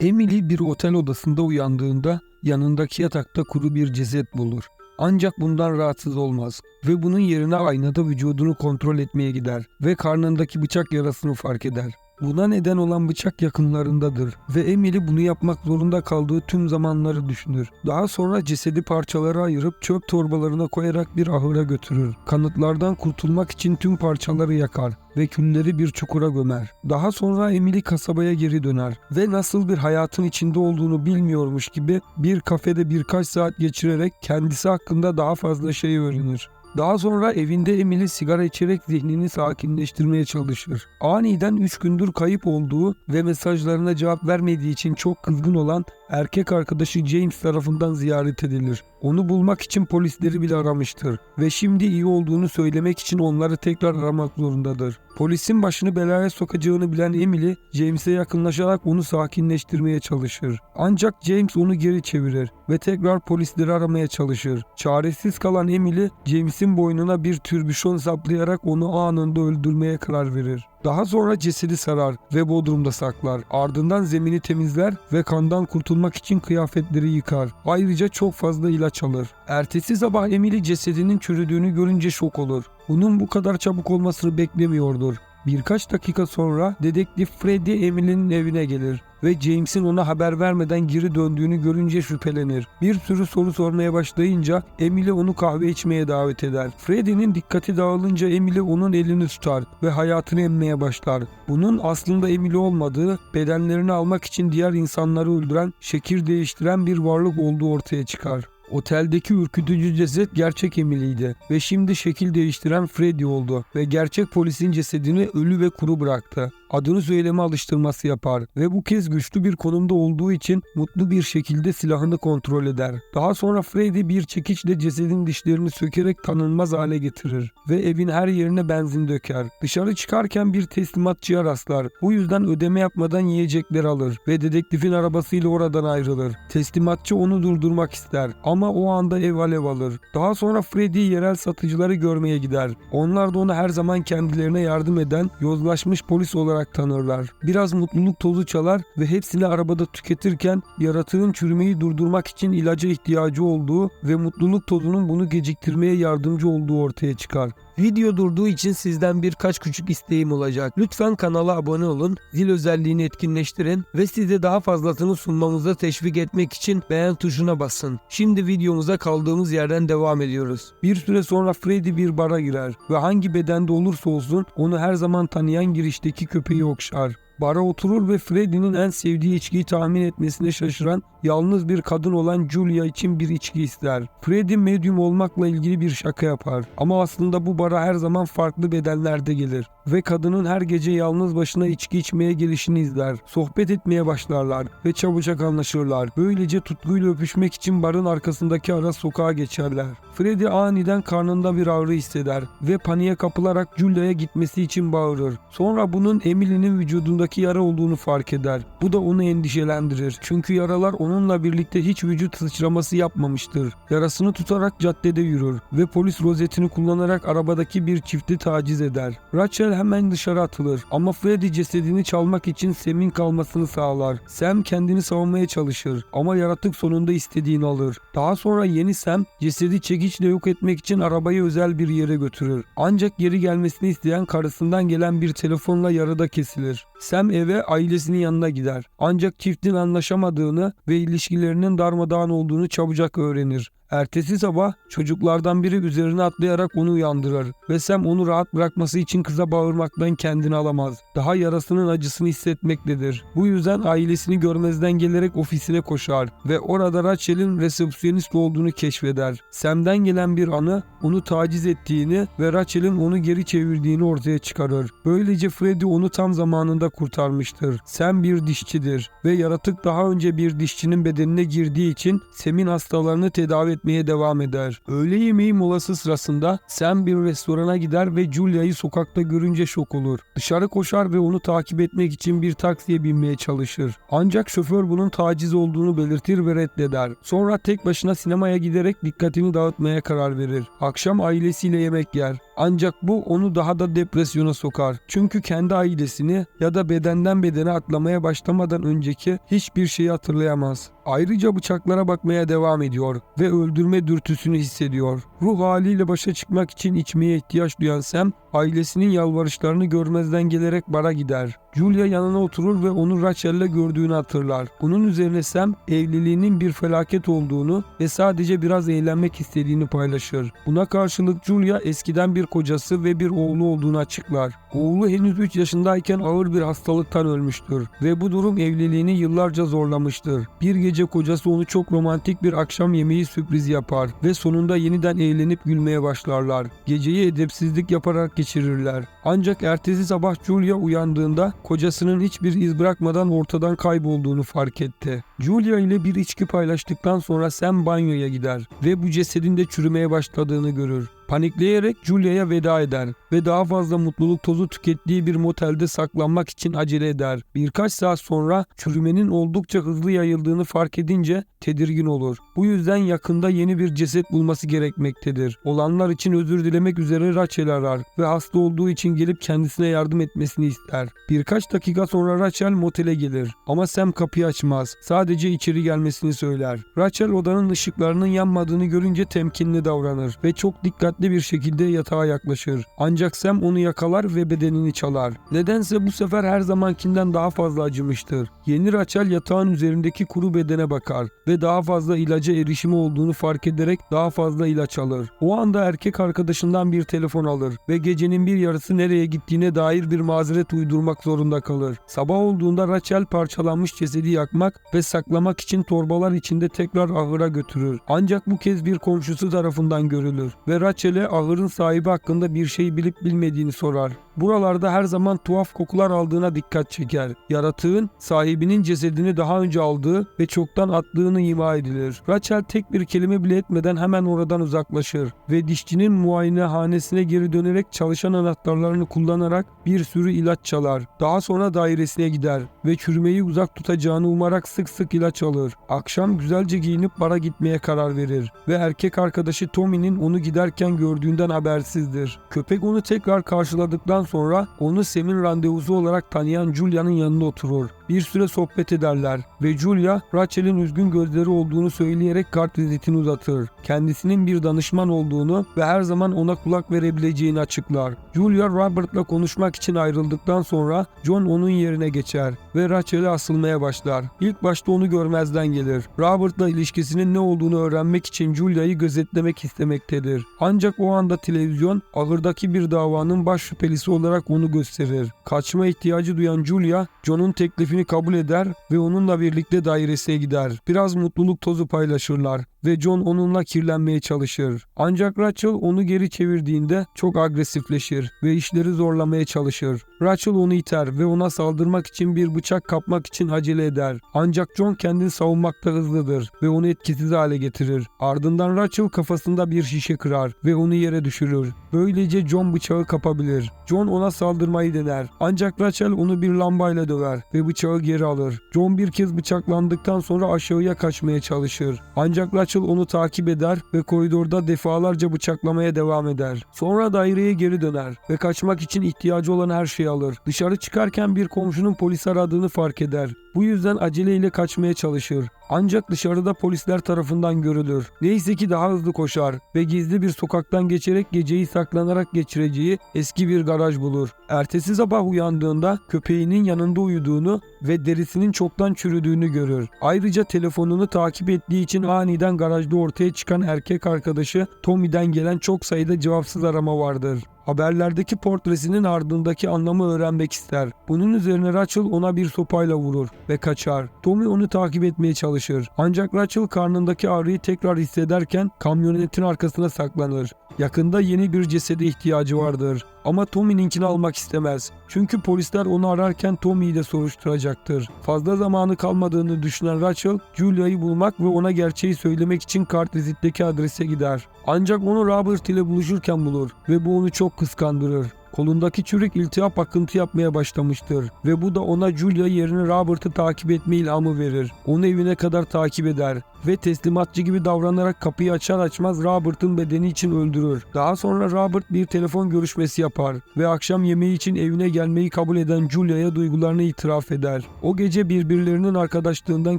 Emily bir otel odasında uyandığında yanındaki yatakta kuru bir ceset bulur. Ancak bundan rahatsız olmaz ve bunun yerine aynada vücudunu kontrol etmeye gider ve karnındaki bıçak yarasını fark eder. Buna neden olan bıçak yakınlarındadır ve Emily bunu yapmak zorunda kaldığı tüm zamanları düşünür. Daha sonra cesedi parçalara ayırıp çöp torbalarına koyarak bir ahıra götürür. Kanıtlardan kurtulmak için tüm parçaları yakar ve külleri bir çukura gömer. Daha sonra Emily kasabaya geri döner ve nasıl bir hayatın içinde olduğunu bilmiyormuş gibi bir kafede birkaç saat geçirerek kendisi hakkında daha fazla şey öğrenir. Daha sonra evinde Emily sigara içerek zihnini sakinleştirmeye çalışır. Aniden 3 gündür kayıp olduğu ve mesajlarına cevap vermediği için çok kızgın olan erkek arkadaşı James tarafından ziyaret edilir. Onu bulmak için polisleri bile aramıştır ve şimdi iyi olduğunu söylemek için onları tekrar aramak zorundadır. Polisin başını belaya sokacağını bilen Emily, James'e yakınlaşarak onu sakinleştirmeye çalışır. Ancak James onu geri çevirir ve tekrar polisleri aramaya çalışır. Çaresiz kalan Emily, James'in boynuna bir türbüşon saplayarak onu anında öldürmeye karar verir. Daha sonra cesedi sarar ve bodrumda saklar. Ardından zemini temizler ve kandan kurtulmak için kıyafetleri yıkar. Ayrıca çok fazla ilaç alır. Ertesi sabah Emily cesedinin çürüdüğünü görünce şok olur. Bunun bu kadar çabuk olmasını beklemiyordur. Birkaç dakika sonra dedektif Freddy Emily'nin evine gelir ve James'in ona haber vermeden geri döndüğünü görünce şüphelenir. Bir sürü soru sormaya başlayınca Emily onu kahve içmeye davet eder. Freddy'nin dikkati dağılınca Emily onun elini tutar ve hayatını emmeye başlar. Bunun aslında Emily olmadığı, bedenlerini almak için diğer insanları öldüren, şekil değiştiren bir varlık olduğu ortaya çıkar. Oteldeki ürkütücü ceset gerçek Emily'ydi ve şimdi şekil değiştiren Freddy oldu ve gerçek polisin cesedini ölü ve kuru bıraktı. Adını söyleme alıştırması yapar ve bu kez güçlü bir konumda olduğu için mutlu bir şekilde silahını kontrol eder. Daha sonra Freddy bir çekiçle cesedin dişlerini sökerek tanınmaz hale getirir ve evin her yerine benzin döker. Dışarı çıkarken bir teslimatçıya rastlar. Bu yüzden ödeme yapmadan yiyecekler alır ve dedektifin arabasıyla oradan ayrılır. Teslimatçı onu durdurmak ister ama o anda ev alev alır. Daha sonra Freddy yerel satıcıları görmeye gider. Onlar da onu her zaman kendilerine yardım eden yozlaşmış polis olarak tanırlar. Biraz mutluluk tozu çalar ve hepsini arabada tüketirken yaratığın çürümeyi durdurmak için ilaca ihtiyacı olduğu ve mutluluk tozunun bunu geciktirmeye yardımcı olduğu ortaya çıkar. Video durduğu için sizden birkaç küçük isteğim olacak. Lütfen kanala abone olun, zil özelliğini etkinleştirin ve size daha fazlasını sunmamıza teşvik etmek için beğen tuşuna basın. Şimdi videomuza kaldığımız yerden devam ediyoruz. Bir süre sonra Freddy bir bara girer ve hangi bedende olursa olsun onu her zaman tanıyan girişteki köpeği okşar. Bara oturur ve Freddy'nin en sevdiği içkiyi tahmin etmesine şaşıran yalnız bir kadın olan Julia için bir içki ister. Freddy medyum olmakla ilgili bir şaka yapar ama aslında bu bara her zaman farklı bedenlerde gelir ve kadının her gece yalnız başına içki içmeye gelişini izler. Sohbet etmeye başlarlar ve çabucak anlaşırlar. Böylece tutkuyla öpüşmek için barın arkasındaki ara sokağa geçerler. Freddy aniden karnında bir ağrı hisseder ve paniğe kapılarak Julia'ya gitmesi için bağırır. Sonra bunun Emily'nin vücudundaki yara olduğunu fark eder. Bu da onu endişelendirir. Çünkü yaralar onunla birlikte hiç vücut sıçraması yapmamıştır. Yarasını tutarak caddede yürür ve polis rozetini kullanarak arabadaki bir çifti taciz eder. Rachel hemen dışarı atılır ama Freddy cesedini çalmak için Sam'in kalmasını sağlar. Sam kendini savunmaya çalışır ama yaratık sonunda istediğini alır. Daha sonra yeni Sam cesedi çekiçle yok etmek için arabayı özel bir yere götürür. Ancak geri gelmesini isteyen karısından gelen bir telefonla yarıda kesilir. Sam eve ailesinin yanına gider. Ancak çiftin anlaşamadığını ve ilişkilerinin darmadağın olduğunu çabucak öğrenir. Ertesi sabah çocuklardan biri üzerine atlayarak onu uyandırır ve Sam onu rahat bırakması için kıza bağırmaktan kendini alamaz. Daha yarasının acısını hissetmektedir. Bu yüzden ailesini görmezden gelerek ofisine koşar ve orada Rachel'in resepsiyonist olduğunu keşfeder. Sam'den gelen bir anı onu taciz ettiğini ve Rachel'in onu geri çevirdiğini ortaya çıkarır. Böylece Freddy onu tam zamanında kurtarmıştır. Sam bir dişçidir ve yaratık daha önce bir dişçinin bedenine girdiği için Sam'in hastalarını tedavi etmeye devam eder. Öğle yemeği molası sırasında Sam bir restorana gider ve Julia'yı sokakta görünce şok olur. Dışarı koşar ve onu takip etmek için bir taksiye binmeye çalışır. Ancak şoför bunun taciz olduğunu belirtir ve reddeder. Sonra tek başına sinemaya giderek dikkatini dağıtmaya karar verir. Akşam ailesiyle yemek yer. Ancak bu onu daha da depresyona sokar. Çünkü kendi ailesini ya da bedenden bedene atlamaya başlamadan önceki hiçbir şeyi hatırlayamaz. Ayrıca bıçaklara bakmaya devam ediyor ve öldürme dürtüsünü hissediyor. Ruh haliyle başa çıkmak için içmeye ihtiyaç duyan Sam, ailesinin yalvarışlarını görmezden gelerek bara gider. Julia yanına oturur ve onu Rachel'le gördüğünü hatırlar. Bunun üzerine Sam evliliğinin bir felaket olduğunu ve sadece biraz eğlenmek istediğini paylaşır. Buna karşılık Julia eskiden bir kocası ve bir oğlu olduğunu açıklar. Oğlu henüz 3 yaşındayken ağır bir hastalıktan ölmüştür ve bu durum evliliğini yıllarca zorlamıştır. Bir gece kocası onu çok romantik bir akşam yemeği sürprizi yapar ve sonunda yeniden eğlenip gülmeye başlarlar. Geceyi edepsizlik yaparak geçirirler. Ancak ertesi sabah Julia uyandığında kocasının hiçbir iz bırakmadan ortadan kaybolduğunu fark etti. Julia ile bir içki paylaştıktan sonra Sam banyoya gider ve bu cesedin de çürümeye başladığını görür. Panikleyerek Julia'ya veda eder ve daha fazla mutluluk tozu tükettiği bir motelde saklanmak için acele eder. Birkaç saat sonra çürümenin oldukça hızlı yayıldığını fark edince tedirgin olur. Bu yüzden yakında yeni bir ceset bulması gerekmektedir. Olanlar için özür dilemek üzere Rachel arar ve hasta olduğu için gelip kendisine yardım etmesini ister. Birkaç dakika sonra Rachel motele gelir ama Sam kapıyı açmaz. Sadece içeri gelmesini söyler. Rachel odanın ışıklarının yanmadığını görünce temkinli davranır ve çok dikkatli bir şekilde yatağa yaklaşır. Ancak Sam onu yakalar ve bedenini çalar. Nedense bu sefer her zamankinden daha fazla acımıştır. Yeni Rachel yatağın üzerindeki kuru bedene bakar ve daha fazla ilaca erişimi olduğunu fark ederek daha fazla ilaç alır. O anda erkek arkadaşından bir telefon alır ve gecenin bir yarısı nereye gittiğine dair bir mazeret uydurmak zorunda kalır. Sabah olduğunda Rachel parçalanmış cesedi yakmak ve saklamak için torbalar içinde tekrar ahıra götürür. Ancak bu kez bir komşusu tarafından görülür ve Rachel'e ahırın sahibi hakkında bir şey bilip bilmediğini sorar. Buralarda her zaman tuhaf kokular aldığına dikkat çeker. Yaratığın sahibinin cesedini daha önce aldığı ve çoktan attığını ima edilir. Rachel tek bir kelime bile etmeden hemen oradan uzaklaşır ve dişçinin muayenehanesine geri dönerek çalışan anahtarlarını kullanarak bir sürü ilaç çalar. Daha sonra dairesine gider ve çürümeyi uzak tutacağını umarak sık sık ilaç alır. Akşam güzelce giyinip bara gitmeye karar verir ve erkek arkadaşı Tommy'nin onu giderken gördüğünden habersizdir. Köpek onu tekrar karşıladıktan sonra onu Sam'in randevusu olarak tanıyan Julia'nın yanında oturur. Bir süre sohbet ederler ve Julia, Rachel'in üzgün gözleri olduğunu söyleyerek kart vizitini uzatır. Kendisinin bir danışman olduğunu ve her zaman ona kulak verebileceğini açıklar. Julia Robert'la konuşmak için ayrıldıktan sonra John onun yerine geçer ve Rachel'e asılmaya başlar. İlk başta onu görmezden gelir. Robert'la ilişkisinin ne olduğunu öğrenmek için Julia'yı gözetlemek istemektedir. Ancak o anda televizyon ahırdaki bir davanın baş şüphelisi olarak onu gösterir. Kaçma ihtiyacı duyan Julia, John'un teklifini kabul eder ve onunla birlikte dairesine gider. Biraz mutluluk tozu paylaşırlar ve John onunla kirlenmeye çalışır. Ancak Rachel onu geri çevirdiğinde çok agresifleşir ve işleri zorlamaya çalışır. Rachel onu iter ve ona saldırmak için bir bıçak kapmak için acele eder. Ancak John kendini savunmakta hızlıdır ve onu etkisiz hale getirir. Ardından Rachel kafasında bir şişe kırar ve onu yere düşürür. Böylece John bıçağı kapabilir. John ona saldırmayı dener. Ancak Rachel onu bir lambayla döver ve bıçağı geri alır. John bir kez bıçaklandıktan sonra aşağıya kaçmaya çalışır. Ancak Rachel onu takip eder ve koridorda defalarca bıçaklamaya devam eder. Sonra daireye geri döner ve kaçmak için ihtiyacı olan her şeyi alır. Dışarı çıkarken bir komşunun polis aradığını fark eder. Bu yüzden aceleyle kaçmaya çalışır. Ancak dışarıda polisler tarafından görülür. Neyse ki daha hızlı koşar ve gizli bir sokaktan geçerek geceyi saklanarak geçireceği eski bir garaj bulur. Ertesi sabah uyandığında köpeğinin yanında uyuduğunu ve derisinin çoktan çürüdüğünü görür. Ayrıca telefonunu takip ettiği için aniden garajda ortaya çıkan erkek arkadaşı Tommy'den gelen çok sayıda cevapsız arama vardır. Haberlerdeki portresinin ardındaki anlamı öğrenmek ister. Bunun üzerine Rachel ona bir sopayla vurur ve kaçar. Tommy onu takip etmeye çalışır. Ancak Rachel karnındaki ağrıyı tekrar hissederken kamyonetin arkasına saklanır. Yakında yeni bir cesede ihtiyacı vardır. Ama Tommy'ninkini almak istemez. Çünkü polisler onu ararken Tommy'yi de soruşturacaktır. Fazla zamanı kalmadığını düşünen Rachel, Julia'yı bulmak ve ona gerçeği söylemek için kartvizitteki adrese gider. Ancak onu Robert ile buluşurken bulur ve bu onu çok kıskandırır. Kolundaki çürük iltihap akıntı yapmaya başlamıştır ve bu da ona Julia yerine Robert'ı takip etme ilhamı verir. Onu evine kadar takip eder ve teslimatçı gibi davranarak kapıyı açar açmaz Robert'ın bedeni için öldürür. Daha sonra Robert bir telefon görüşmesi yapar ve akşam yemeği için evine gelmeyi kabul eden Julia'ya duygularını itiraf eder. O gece birbirlerinin arkadaşlığından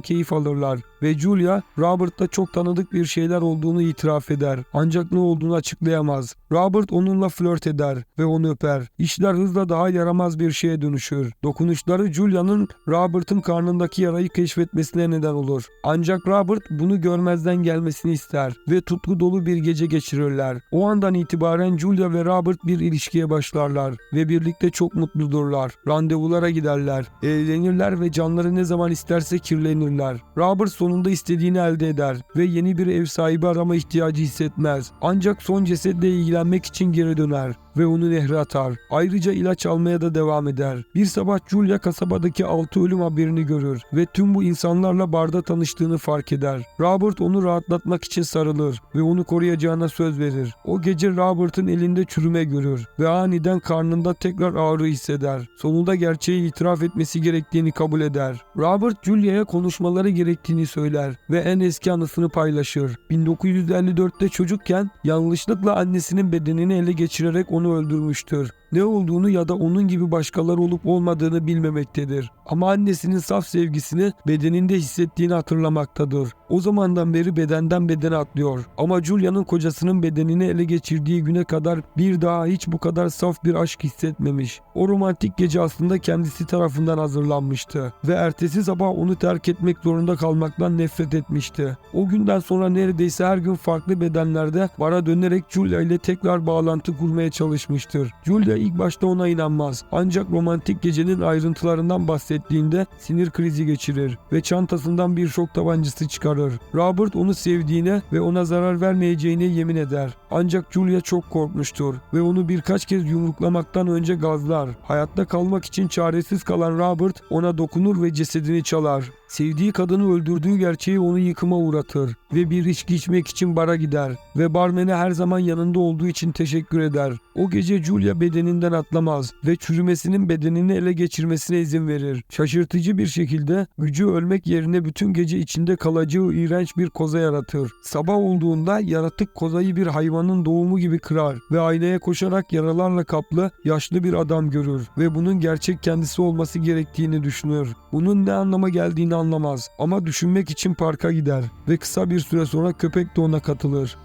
keyif alırlar ve Julia Robert'ta çok tanıdık bir şeyler olduğunu itiraf eder. Ancak ne olduğunu açıklayamaz. Robert onunla flört eder ve onu öper. İşler hızla daha yaramaz bir şeye dönüşür. Dokunuşları Julia'nın Robert'ın karnındaki yarayı keşfetmesine neden olur. Ancak Robert bunu görmezden gelmesini ister ve tutku dolu bir gece geçirirler. O andan itibaren Julia ve Robert bir ilişkiye başlarlar ve birlikte çok mutludurlar. Randevulara giderler, eğlenirler ve canları ne zaman isterse kirlenirler. Robert sonunda istediğini elde eder ve yeni bir ev sahibi arama ihtiyacı hissetmez. Ancak son cesetle ilgilenmek için geri döner ve onu nehre atar. Ayrıca ilaç almaya da devam eder. Bir sabah Julia kasabadaki altı ölüm haberini görür ve tüm bu insanlarla barda tanıştığını fark eder. Robert onu rahatlatmak için sarılır ve onu koruyacağına söz verir. O gece Robert'ın elinde çürüme görür ve aniden karnında tekrar ağrı hisseder. Sonunda gerçeği itiraf etmesi gerektiğini kabul eder. Robert Julia'ya konuşmaları gerektiğini söyler ve en eski anısını paylaşır. 1954'te çocukken yanlışlıkla annesinin bedenini ele geçirerek onu öldürmüştür. Ne olduğunu ya da onun gibi başkaları olup olmadığını bilmemektedir. Ama annesinin saf sevgisini bedeninde hissettiğini hatırlamaktadır. O zamandan beri bedenden bedene atlıyor. Ama Julia'nın kocasının bedenini ele geçirdiği güne kadar bir daha hiç bu kadar saf bir aşk hissetmemiş. O romantik gece aslında kendisi tarafından hazırlanmıştı ve ertesi sabah onu terk etmek zorunda kalmaktan nefret etmişti. O günden sonra neredeyse her gün farklı bedenlerde bara dönerek Julia ile tekrar bağlantı kurmaya çalışmıştır. Julia ilk başta ona inanmaz. Ancak romantik gecenin ayrıntılarından bahsettiğinde sinir krizi geçirir ve çantasından bir şok tabancası çıkarır. Robert onu sevdiğine ve ona zarar vermeyeceğine yemin eder. Ancak Julia çok korkmuştur ve onu birkaç kez yumruklamaktan önce gazlar. Hayatta kalmak için çaresiz kalan Robert ona dokunur ve cesedini çalar. Sevdiği kadını öldürdüğü gerçeği onu yıkıma uğratır ve bir içki içmek için bara gider ve barmene her zaman yanında olduğu için teşekkür eder. O gece Julia bedeninden atlamaz ve çürümesinin bedenini ele geçirmesine izin verir. Şaşırtıcı bir şekilde gücü ölmek yerine bütün gece içinde kalacağı iğrenç bir koza yaratır. Sabah olduğunda yaratık kozayı bir hayvanın doğumu gibi kırar ve aynaya koşarak yaralarla kaplı yaşlı bir adam görür ve bunun gerçek kendisi olması gerektiğini düşünür. Bunun ne anlama geldiğini anlamaz ama düşünmek için parka gider ve kısa bir süre sonra köpek de ona katılır.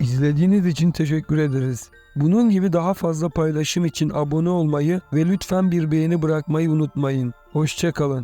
İzlediğiniz için teşekkür ederiz. Bunun gibi daha fazla paylaşım için abone olmayı ve lütfen bir beğeni bırakmayı unutmayın. Hoşçakalın.